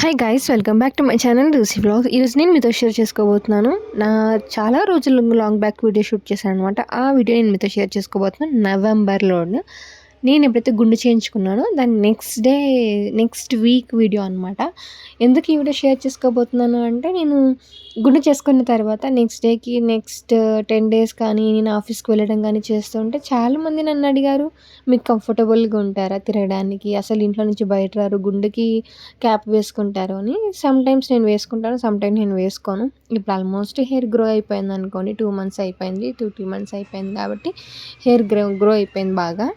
Hi guys welcome back to my channel రూసీ blog ఈరోజు నేను మీతో షేర్ చేసుకోబోతున్నాను. నా చాలా రోజులు లాంగ్ బ్యాక్ వీడియో షూట్ చేశాను అనమాట ఆ వీడియో నేను మీతో షేర్ చేసుకోబోతున్నాను నవంబర్లో నేను ఎప్పుడైతే గుండు చేయించుకున్నానో దాని next day next week video అనమాట ఎందుకు ఈ వీడియో షేర్ చేసుకోబోతున్నాను అంటే నేను గుండు చేసుకున్న తర్వాత నెక్స్ట్ డేకి నెక్స్ట్ టెన్ డేస్ కానీ నేను ఆఫీస్కి వెళ్ళడం కానీ చేస్తుంటే చాలామంది నన్ను అడిగారు మీకు కంఫర్టబుల్గా ఉంటారా తిరగడానికి? అసలు ఇంట్లో నుంచి బయట రారు గుండెకి క్యాప్ వేసుకుంటారు? అని. సమ్టైమ్స్ నేను వేసుకుంటాను సమ్టైమ్స్ నేను వేసుకోను. ఇప్పుడు ఆల్మోస్ట్ హెయిర్ గ్రో అయిపోయింది అనుకోండి టూ మంత్స్ అయిపోయింది టూ టూ మంత్స్ అయిపోయింది కాబట్టి హెయిర్ గ్రో గ్రో అయిపోయింది బాగా.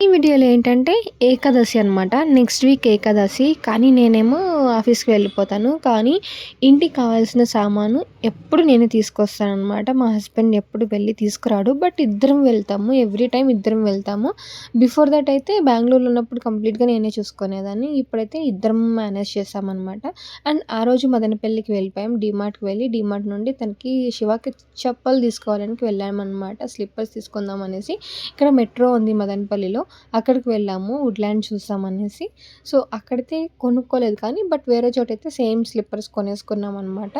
ఈ వీడియోలో ఏంటంటే ఏకాదశి అనమాట నెక్స్ట్ వీక్ ఏకాదశి. కానీ నేనేమో ఆఫీస్కి వెళ్ళిపోతాను. కానీ ఇంటికి కావాల్సిన సామాను ఎప్పుడు నేనే తీసుకొస్తాను అనమాట మా హస్బెండ్ ఎప్పుడు వెళ్ళి తీసుకురాడు. బట్ ఇద్దరం వెళ్తాము. ఎవ్రీ టైం ఇద్దరం వెళ్తాము. బిఫోర్ దట్ అయితే బెంగళూరులో ఉన్నప్పుడు కంప్లీట్గా నేనే చూసుకునేదాన్ని. ఇప్పుడైతే ఇద్దరం మేనేజ్ చేస్తామన్నమాట. అండ్ ఆ రోజు మదనపల్లికి వెళ్ళిపోయాం. డిమార్ట్కి వెళ్ళి డిమార్ట్ నుండి తనకి శివాకి చెప్పలు తీసుకోవాలని వెళ్ళామన్నమాట. స్లిప్పర్స్ తీసుకుందాం అనేసి. ఇక్కడ మెట్రో ఉంది మదనపల్లిలో. అక్కడికి వెళ్ళాము. వుడ్ల్యాండ్ చూసామనేసి సో అక్కడైతే కొనుక్కోలేదు కానీ బట్ వేరే చోట అయితే సేమ్ స్లిప్పర్స్ కొనేసుకున్నాం అనమాట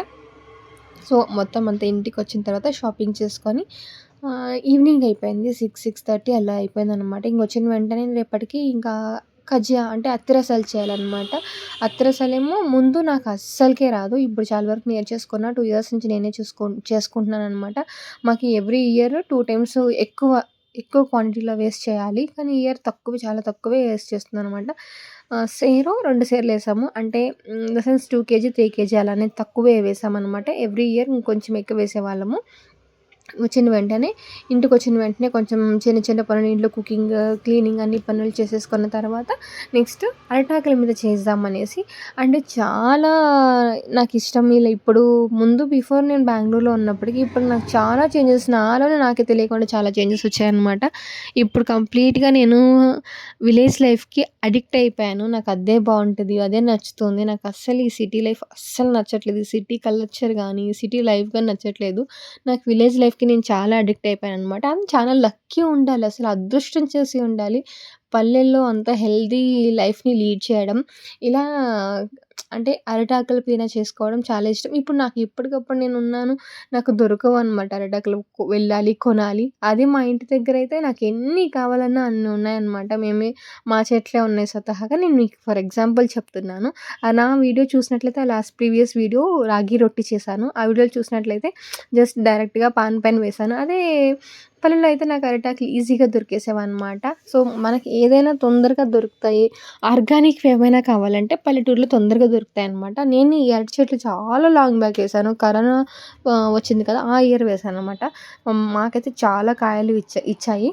సో మొత్తం అంతా ఇంటికి వచ్చిన తర్వాత షాపింగ్ చేసుకొని ఈవినింగ్ అయిపోయింది. సిక్స్ సిక్స్ థర్టీ అలా అయిపోయింది అనమాట ఇంక వచ్చిన వెంటనే రేపటికి ఇంకా కజియా అంటే అత్తిరసాలు చేయాలన్నమాట. అత్తిరసాలేమో ముందు నాకు అస్సలకే రాదు. ఇప్పుడు చాలా వరకు నేర్చేసుకున్న టూ ఇయర్స్ నుంచి నేనే చూసుకో చేసుకుంటున్నాను అనమాట మాకు ఎవ్రీ ఇయర్ టూ టైమ్స్ ఎక్కువ ఎక్కువ క్వాంటిటీలో వేస్ట్ చేయాలి. కానీ ఇయర్ తక్కువ చాలా తక్కువే వేస్ట్ చేస్తున్నాను అనమాట సేరు రెండు సేర్లు వేసాము. అంటే in the sense two KG three KG అలానే తక్కువే వేసామన్నమాట. ఎవ్రీ ఇయర్ ఇంకొంచెం ఎక్కువ వేసేవాళ్ళము. వచ్చిన వెంటనే ఇంటికి వచ్చిన వెంటనే కొంచెం చిన్న చిన్న పనులు ఇంట్లో కుకింగ్ క్లీనింగ్ అన్ని పనులు చేసేసుకున్న తర్వాత నెక్స్ట్ అరటాకుల మీద చేద్దామనేసి అంటే చాలా నాకు ఇష్టం ఇలా ఇప్పుడు ముందు బిఫోర్ నేను బెంగళూరులో ఉన్నప్పటికీ ఇప్పుడు నాకు చాలా చేంజెస్ నాలోనే నాకే తెలియకుండా చాలా చేంజెస్ వచ్చాయన్నమాట. ఇప్పుడు కంప్లీట్గా నేను విలేజ్ లైఫ్కి అడిక్ట్ అయిపోయాను. నాకు అదే బాగుంటుంది అదే నచ్చుతుంది. నాకు అస్సలు ఈ సిటీ లైఫ్ అస్సలు నచ్చట్లేదు. సిటీ కల్చర్ కానీ సిటీ లైఫ్ కానీ నచ్చట్లేదు. నాకు విలేజ్ లైఫ్ లైఫ్కి నేను చాలా అడిక్ట్ అయిపోయాను అనమాట అది చాలా లక్కీ ఉండాలి అసలు అదృష్టం చేసి ఉండాలి. పల్లెల్లో అంత హెల్దీ లైఫ్ని లీడ్ చేయడం. ఇలా అంటే అరిటాకుల పీన చేసుకోవడం చాలా ఇష్టం. ఇప్పుడు నాకు ఎప్పటికప్పుడు నేను ఉన్నాను నాకు దొరకవు అనమాట అరిటాకులు. వెళ్ళాలి కొనాలి. అదే మా ఇంటి దగ్గర అయితే నాకు ఎన్ని కావాలన్నా అన్ని ఉన్నాయన్నమాట. మేమే మా చెట్లే ఉన్నాయి స్వతహాగా. నేను మీకు ఫర్ ఎగ్జాంపుల్ చెప్తున్నాను. నా వీడియో చూసినట్లయితే లాస్ట్ ప్రీవియస్ వీడియో రాగి రొట్టి చేశాను. ఆ వీడియోలు చూసినట్లయితే జస్ట్ డైరెక్ట్గా పాన్ పైన వేశాను. అదే పల్లెల్లో అయితే నాకు అరిటాకులు ఈజీగా దొరికేసేవన్నమాట. సో మనకి ఏదైనా తొందరగా దొరుకుతాయి. ఆర్గానిక్ ఏమైనా కావాలంటే పల్లెటూరులో తొందరగా దొరుకుతాయి అనమాట నేను ఈ అరటి చెట్లు చాలా లాంగ్ బ్యాక్ వేసాను. కరోనా వచ్చింది కదా ఆ ఇయర్ వేసాను అనమాట మాకైతే చాలా కాయలు ఇచ్చా ఇచ్చాయి.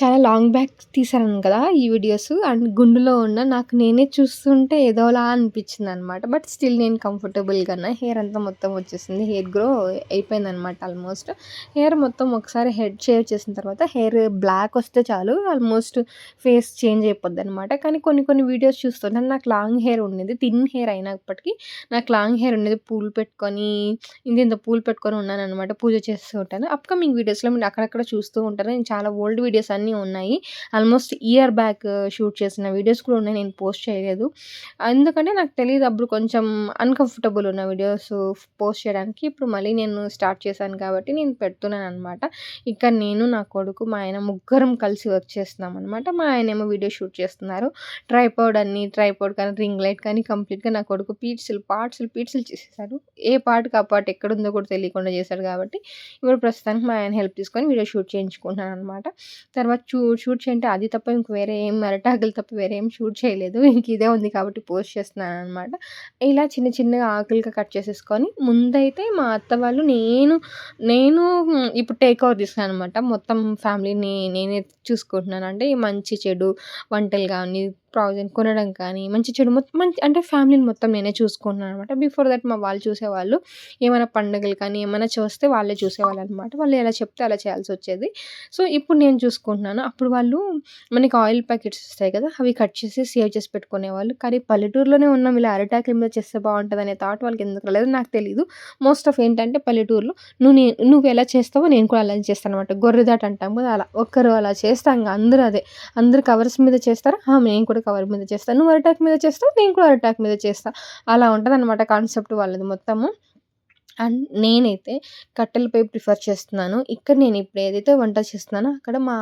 చాలా లాంగ్ బ్యాక్ తీసాను కదా ఈ వీడియోస్. అండ్ గుండులో ఉన్న నాకు నేనే చూస్తుంటే ఏదోలా అనిపించింది అనమాట బట్ స్టిల్ నేను కంఫర్టబుల్గా హెయిర్ అంతా మొత్తం వచ్చేసింది. హెయిర్ గ్రో అయిపోయింది అనమాట ఆల్మోస్ట్. హెయిర్ మొత్తం ఒకసారి హెడ్ షేవ్ చేసిన తర్వాత హెయిర్ బ్లాక్ వస్తే చాలు. ఆల్మోస్ట్ ఫేస్ చేంజ్ అయిపోద్ది అనమాట కానీ కొన్ని కొన్ని వీడియోస్ చూస్తుంటే నాకు లాంగ్ హెయిర్ ఉండేది. థిన్ హెయిర్ అయినప్పటికీ నాకు లాంగ్ హెయిర్ ఉండేది. పూలు పెట్టుకొని ఇంత ఇంత పూలు పెట్టుకొని ఉన్నాను అనమాట పూజ చేస్తూ ఉంటాను. అప్కమింగ్ వీడియోస్లో మీరు అక్కడక్కడ చూస్తూ ఉంటాను నేను చాలా ఓల్డ్ వీడియోస్ అన్నీ ఉన్నాయి. ఆల్మోస్ట్ ఇయర్ బ్యాక్ షూట్ చేసిన వీడియోస్ కూడా ఉన్నాయి. నేను పోస్ట్ చేయలేదు. ఎందుకంటే నాకు తెలియదు అప్పుడు కొంచెం అన్కంఫర్టబుల్ ఉన్న వీడియోస్ పోస్ట్ చేయడానికి. ఇప్పుడు మళ్ళీ నేను స్టార్ట్ చేశాను కాబట్టి నేను పెడుతున్నాను అనమాట ఇక్కడ నేను నా కొడుకు మా ఆయన ముగ్గురం కలిసి వర్క్ చేస్తున్నాం అనమాట మా ఆయన ఏమో వీడియో షూట్ చేస్తున్నారు. ట్రైపౌడ్ అన్ని ట్రైపౌడ్ కానీ రింగ్ లైట్ కానీ కంప్లీట్గా నా కొడుకు పీట్స్లు పార్ట్స్లు పీట్స్లు చేసేసాడు. ఏ పార్ట్కి ఆ పార్ట్ ఎక్కడుందో కూడా తెలియకుండా చేశాడు కాబట్టి. ఇప్పుడు ప్రస్తుతానికి మా ఆయన హెల్ప్ తీసుకొని వీడియో షూట్ చేయించుకుంటున్నాను అనమాట తర్వాత చూ షూట్ చేయంటే అది తప్ప ఇంక వేరే ఏం అరటాకులు తప్ప వేరే ఏం షూట్ చేయలేదు. ఇంక ఇదే ఉంది కాబట్టి పోస్ట్ చేస్తున్నాను అనమాట ఇలా చిన్న చిన్నగా ఆకులుగా కట్ చేసేసుకొని ముందైతే మా అత్త వాళ్ళు నేను నేను ఇప్పుడు టేక్ ఓవర్ తీసుకున్నాను అనమాట మొత్తం ఫ్యామిలీని నేనే చూసుకుంటున్నాను. అంటే మంచి చెడు వంటలు కానీ ప్రావిజన్ కొనడం కానీ మంచి చెడు మొత్తం మంచి అంటే ఫ్యామిలీని మొత్తం నేనే చూసుకుంటున్నాను అనమాట బిఫోర్ దట్ మా వాళ్ళు చూసేవాళ్ళు ఏమైనా పండుగలు కానీ ఏమైనా చూస్తే వాళ్ళే చూసేవాళ్ళు అనమాట వాళ్ళు ఎలా చెప్తే అలా చేయాల్సి వచ్చేది. సో ఇప్పుడు నేను చూసుకుంటున్నాను. అప్పుడు వాళ్ళు మనకి ఆయిల్ ప్యాకెట్స్ వస్తాయి కదా అవి కట్ చేసి సేవ్ చేసి పెట్టుకునేవాళ్ళు. కానీ పల్లెటూరులోనే ఉన్నాం ఇలా అరిటాకుల మీద చేస్తే బాగుంటుంది అనే థాట్ వాళ్ళకి ఎందుకు రాలేదు? నాకు తెలియదు మోస్ట్ ఆఫ్ ఏంటంటే పల్లెటూరులో నువ్వు నువ్వు ఎలా చేస్తావో నేను కూడా అలా చేస్తాను అనమాట గొర్రెదాట అంటాం కదా అలా ఒక్కరు అలా చేస్తాం అందరూ అదే. అందరు కవర్స్ మీద చేస్తారా? మేము కూడా కవర్ మీద చేస్తాను నువ్వు అరటాక్ మీద చేస్తావు? నేను కూడా అరటాక్ మీద చేస్తా. అలా ఉంటుంది అనమాట కాన్సెప్ట్ వాళ్ళది మొత్తము. అండ్ నేనైతే కట్టెలపై ప్రిఫర్ చేస్తున్నాను. ఇక్కడ నేను ఇప్పుడు ఏదైతే వంట చేస్తున్నానో అక్కడ మా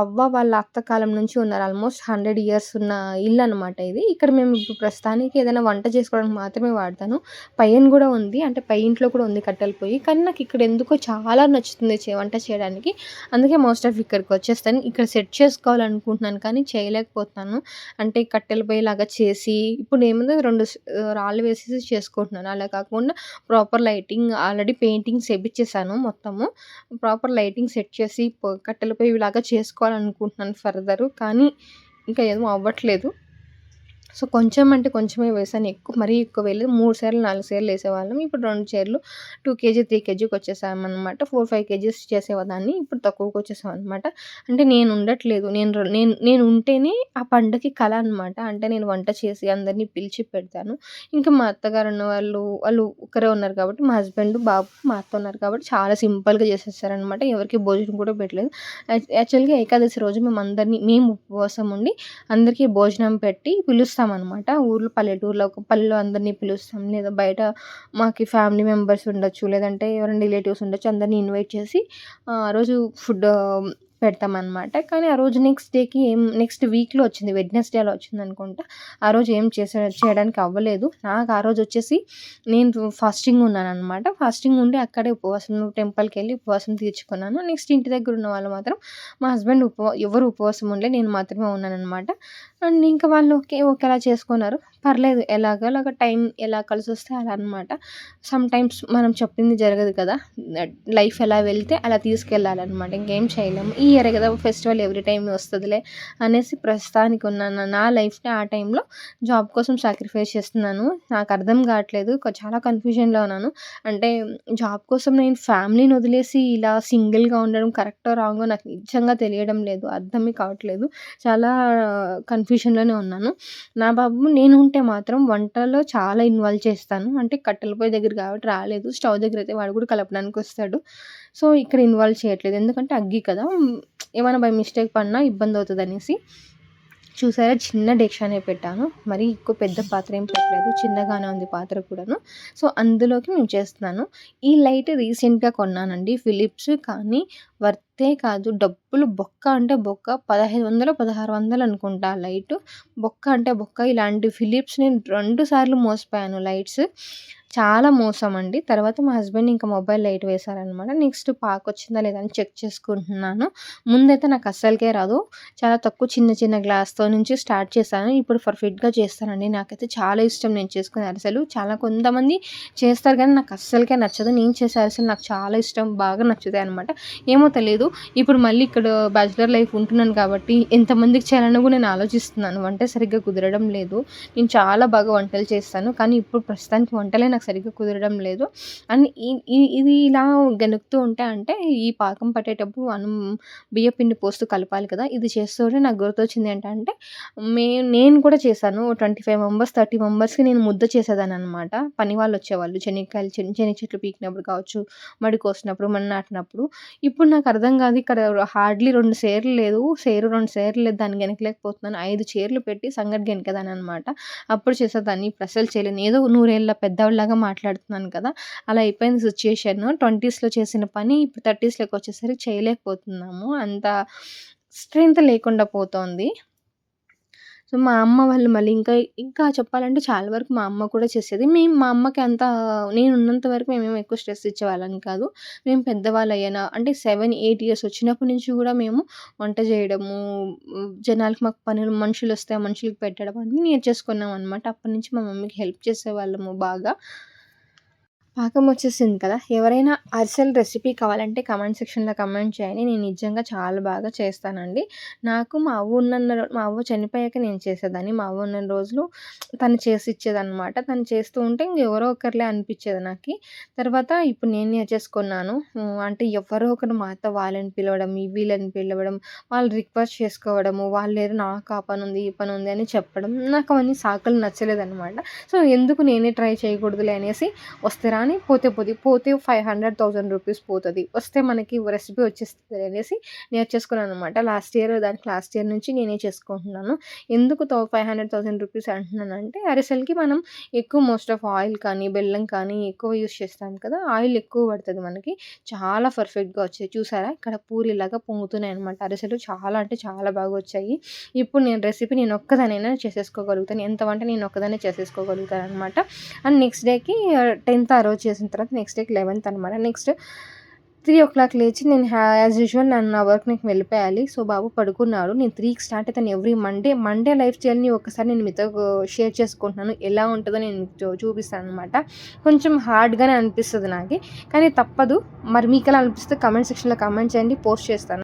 అవ్వ వాళ్ళ అత్త కాలం నుంచి ఉన్నారు. ఆల్మోస్ట్ హండ్రెడ్ ఇయర్స్ ఉన్న ఇల్లు అనమాట ఇది. ఇక్కడ మేము ఇప్పుడు ప్రస్తుతానికి ఏదైనా వంట చేసుకోవడానికి మాత్రమే వాడతాను. పైన కూడా ఉంది. అంటే పై ఇంట్లో కూడా ఉంది కట్టెల పొయ్యి. కానీ నాకు ఇక్కడ ఎందుకో చాలా నచ్చుతుంది వంట చేయడానికి. అందుకే మోస్ట్ ఆఫ్ ఇక్కడికి వచ్చేస్తాను. ఇక్కడ సెట్ చేసుకోవాలనుకుంటున్నాను కానీ చేయలేకపోతున్నాను. అంటే కట్టెల పొయ్యి లాగా చేసి ఇప్పుడు ఏముంది రెండు రాళ్ళు వేసేసి చేసుకుంటున్నాను. అలా కాకుండా ప్రాపర్ లైటింగ్ ఆల్రెడీ పెయింటింగ్ వేపించేసాను మొత్తము. ప్రాపర్ లైటింగ్ సెట్ చేసి కట్టెల పొయ్యి లాగా చేసుకోవాలనుకుంటున్నాను ఫర్దరు కానీ ఇంకా ఏమో అవ్వట్లేదు. సో కొంచెం అంటే కొంచెమే వేసాను ఎక్కువ మరీ ఎక్కువ వేయలేదు. మూడు సార్లు నాలుగు సార్లు వేసేవాళ్ళం. ఇప్పుడు రెండు చీరలు టూ కేజీ త్రీ కేజీకి వచ్చేసామన్నమాట. ఫోర్ ఫైవ్ కేజీస్ చేసేవాదాన్ని. ఇప్పుడు తక్కువకి వచ్చేసాం అనమాట అంటే నేను ఉండట్లేదు. నేను నేను నేను ఉంటేనే ఆ పండగకి కళ అనమాట అంటే నేను వంట చేసి అందరినీ పిలిచి పెడతాను. ఇంకా మా అత్తగారు ఉన్న వాళ్ళు వాళ్ళు ఒకరే ఉన్నారు కాబట్టి మా హస్బెండ్ బాబు మా అత్త ఉన్నారు కాబట్టి చాలా సింపుల్గా చేసేస్తారనమాట ఎవరికి భోజనం కూడా పెట్టలేదు. యాక్చువల్గా ఏకాదశి రోజు మేము అందరినీ మేము ఉపవాసం ఉండి అందరికీ భోజనం పెట్టి పిలుస్తాం. అనమాట ఊర్లో పల్లెటూరులో పల్లెలో అందరినీ పిలుస్తాం. లేదా బయట మాకు ఫ్యామిలీ మెంబర్స్ ఉండొచ్చు. లేదంటే ఎవరైనా రిలేటివ్స్ ఉండొచ్చు. అందరినీ ఇన్వైట్ చేసి ఆ రోజు ఫుడ్ పెడతామన్నమాట. కానీ ఆ రోజు నెక్స్ట్ డేకి ఏం నెక్స్ట్ వీక్లో వచ్చింది వెడ్నెస్డేలో వచ్చింది అనుకుంటా. ఆ రోజు ఏం చేసే చేయడానికి అవ్వలేదు. నాకు ఆ రోజు వచ్చేసి నేను ఫాస్టింగ్ ఉన్నాను అనమాట ఫాస్టింగ్ ఉండి అక్కడే ఉపవాసం టెంపుల్కి వెళ్ళి ఉపవాసం తీర్చుకున్నాను. నెక్స్ట్ ఇంటి దగ్గర ఉన్న వాళ్ళు మాత్రం మా హస్బెండ్ ఉప ఎవరు ఉపవాసం ఉండలే నేను మాత్రమే ఉన్నాను అనమాట అండ్ ఇంకా వాళ్ళు ఓకే ఒకేలా చేసుకున్నారు. పర్లేదు ఎలాగోలాగ టైం ఎలా కలిసి వస్తే అలా అనమాట సమ్ టైమ్స్ మనం చెప్పింది జరగదు కదా. లైఫ్ ఎలా వెళ్తే అలా తీసుకెళ్ళాలన్నమాట. ఇంకేం చేయలేము. ఈ ఇయర్ కదా ఫెస్టివల్ ఎవ్రీ టైం వస్తుందిలే అనేసి ప్రస్తుతానికి ఉన్నాను నా లైఫ్ని ఆ టైంలో జాబ్ కోసం సాక్రిఫైస్ చేస్తున్నాను. నాకు అర్థం కావట్లేదు చాలా కన్ఫ్యూజన్లో ఉన్నాను. అంటే జాబ్ కోసం నేను ఫ్యామిలీని వదిలేసి ఇలా సింగిల్గా ఉండడం కరెక్టో రాంగో నాకు నిజంగా తెలియడం లేదు అర్థమే కావట్లేదు. చాలా కన్ఫ్యూషన్లోనే ఉన్నాను. నా బాబు నేను ఉంటే మాత్రం వంటలో చాలా ఇన్వాల్వ్ చేస్తాను. అంటే కట్టెల పొయ్యి దగ్గర కాబట్టి రాలేదు. స్టవ్ దగ్గర అయితే వాడు కూడా కలపడానికి వస్తాడు. సో ఇక్కడ ఇన్వాల్వ్ చేయట్లేదు. ఎందుకంటే అగ్గి కదా. ఏమైనా బై మిస్టేక్ పడినా ఇబ్బంది అవుతుంది అనేసి చూసారా? చిన్న డెక్షనే పెట్టాను. మరి ఎక్కువ పెద్ద పాత్ర ఏం పెట్టలేదు. చిన్నగానే ఉంది పాత్ర కూడాను. సో అందులోకి నేను చేస్తున్నాను. ఈ లైట్ రీసెంట్గా కొన్నానండి. ఫిలిప్స్ కానీ వర్తే కాదు. డబ్బులు బొక్క అంటే బొక్క. పదహైదు వందలు పదహారు వందలు అనుకుంటా లైట్. బొక్క అంటే బొక్క. ఇలాంటి ఫిలిప్స్ నేను రెండు సార్లు మోసపోయాను లైట్స్. చాలా మోసం అండి తర్వాత మా హస్బెండ్ ఇంకా మొబైల్ లైట్ వేశారనమాట నెక్స్ట్ పాక్ వచ్చిందా లేదా అని చెక్ చేసుకుంటున్నాను. ముందైతే నాకు అస్సలకే రాదు. చాలా తక్కువ చిన్న చిన్న గ్లాస్తో నుంచి స్టార్ట్ చేశాను. ఇప్పుడు పర్ఫెక్ట్గా చేస్తానండి. నాకైతే చాలా ఇష్టం నేను చేసుకునే అరిసెలు. చాలా కొంతమంది చేస్తారు కానీ నాకు అస్సలకే నచ్చదు. నేను చేసే అరిసెలు నాకు చాలా ఇష్టం. బాగా నచ్చుతాయి అనమాట ఏమో తెలియదు ఇప్పుడు మళ్ళీ ఇక్కడ బ్యాచులర్ లైఫ్ ఉంటున్నాను కాబట్టి ఎంతమందికి చేయాలని కూడా నేను ఆలోచిస్తున్నాను. వంట సరిగ్గా కుదరడం లేదు. నేను చాలా బాగా వంటలు చేస్తాను. కానీ ఇప్పుడు ప్రస్తుతానికి వంటలే నాకు సరిగ్గా కుదరడం లేదు. అండ్ ఇది ఇలా గెనుకుతూ ఉంటే అంటే ఈ పాకం పట్టేటప్పుడు మనం బియ్య పిండి పోస్తూ కలపాలి కదా. ఇది చేస్తుంటే నాకు గుర్తొచ్చింది ఏంటంటే మే నేను కూడా చేశాను. ట్వంటీ ఫైవ్ మెంబర్స్ థర్టీ మెంబర్స్కి నేను ముద్ద చేసేదాన్ని అనమాట పని వాళ్ళు వచ్చేవాళ్ళు. చెనిక్కాయలు చిన్న చిన్న చెట్లు పీకినప్పుడు కావచ్చు మడి కోసినప్పుడు మన నాటినప్పుడు. ఇప్పుడు నాకు అర్థం కాదు ఇక్కడ హార్డ్లీ రెండు సేర్లు లేదు. సేరు రెండు సేర్లు లేదు. దాన్ని గెనకలేకపోతున్నాను. ఐదు చీరలు పెట్టి సంగటి గెనకదాని అనమాట అప్పుడు చేసేదాన్ని. ఇప్పుడు అసలు చేయలేను. ఏదో నూరేళ్ళ పెద్దవాళ్ళ లాగా మాట్లాడుతున్నాను కదా అలా అయిపోయింది సిచ్యుయేషన్. ట్వంటీస్లో చేసిన పని ఇప్పుడు థర్టీస్లోకి వచ్చేసరికి చేయలేకపోతున్నాము. అంత స్ట్రెంత్ లేకుండా పోతోంది. సో మా అమ్మ వాళ్ళు మళ్ళీ ఇంకా ఇంకా చెప్పాలంటే చాలా వరకు మా అమ్మ కూడా చేసేది. మేము మా అమ్మకి అంత నేను ఉన్నంత వరకు మేమేమి ఎక్కువ స్ట్రెస్ ఇచ్చేవాళ్ళని కాదు. మేము పెద్దవాళ్ళు అయ్యానా అంటే సెవెన్ ఎయిట్ ఇయర్స్ వచ్చినప్పటి నుంచి కూడా మేము వంట చేయడము జనాలకి మాకు పనులు మనుషులు వస్తే ఆ మనుషులకి పెట్టడం అన్నీ నేర్చేసుకున్నాం అనమాట అప్పటి నుంచి మా మమ్మీకి హెల్ప్ చేసేవాళ్ళము బాగా. పాకం వచ్చేసింది కదా. ఎవరైనా అరిసెల రెసిపీ కావాలంటే కమెంట్ సెక్షన్లో కమెంట్ చేయండి. నేను నిజంగా చాలా బాగా చేస్తానండి. నాకు మా అవ్వ ఉన్న మా అవ్వ చనిపోయాక నేను చేసేదాన్ని. మా అవ్వ ఉన్న రోజులు తను చేసి ఇచ్చేదన్నమాట తను చేస్తూ ఉంటే ఎవరో ఒకరిలే అనిపించేది నాకు. తర్వాత ఇప్పుడు నేను నేర్చేసుకున్నాను అంటే ఎవరో ఒకరు మా అత్త వాళ్ళని పిలవడం వీళ్ళని పిలవడం వాళ్ళు రిక్వెస్ట్ చేసుకోవడము వాళ్ళు ఏదో నాకు ఆ పని ఉంది ఈ పని ఉంది అని చెప్పడం నాకు అవన్నీ సాకులు నచ్చలేదన్నమాట. సో ఎందుకు నేనే ట్రై చేయకూడదులే అనేసి వస్తే కానీ పోతే పోతే పోతే ఫైవ్ హండ్రెడ్ థౌసండ్ రూపీస్ పోతుంది. వస్తే మనకి రెసిపీ వచ్చేస్తుంది అనేసి నేర్చేసుకున్నాను అనమాట లాస్ట్ ఇయర్ దానికి లాస్ట్ ఇయర్ నుంచి నేనే చేసుకుంటున్నాను. ఎందుకు ఫైవ్ హండ్రెడ్ థౌసండ్ రూపీస్ అంటున్నానంటే అరిసెలకి మనం ఎక్కువ మోస్ట్ ఆఫ్ ఆయిల్ కానీ బెల్లం కానీ ఎక్కువ యూస్ చేస్తాం కదా ఆయిల్ ఎక్కువ పడుతుంది మనకి. చాలా పర్ఫెక్ట్గా వచ్చాయి. చూసారా? ఇక్కడ పూరిలాగా పొంగుతున్నాయి అనమాట అరిసెలు చాలా అంటే చాలా బాగా వచ్చాయి. ఇప్పుడు నేను రెసిపీ నేను ఒక్కదానైనా చేసేసుకోగలుగుతాను. ఎంత వంట నేను ఒక్కదానే చేసేసుకోగలుగుతాను అనమాట అండ్ నెక్స్ట్ డేకి టెన్త్ uh, ఆ రోజు చేసిన తర్వాత నెక్స్ట్ డేకి లెవెన్త్ అనమాట నెక్స్ట్ త్రీ ఓ క్లాక్ లేచి నేను యాజ్ యూజువల్ నన్ను నా వర్క్ నీకు వెళ్ళిపోయాలి. సో బాబు పడుకున్నాడు. నేను త్రీకి స్టార్ట్ అవుతాను ఎవ్రీ మండే మండే లైఫ్ స్టైల్ని ఒకసారి నేను మీతో షేర్ చేసుకుంటున్నాను. ఎలా ఉంటుందో నేను చూపిస్తాను అనమాట కొంచెం హార్డ్గానే అనిపిస్తుంది నాకు. కానీ తప్పదు. మరి మీకు ఎలా అనిపిస్తే కమెంట్ సెక్షన్లో కమెంట్ చేయండి పోస్ట్ చేస్తాను.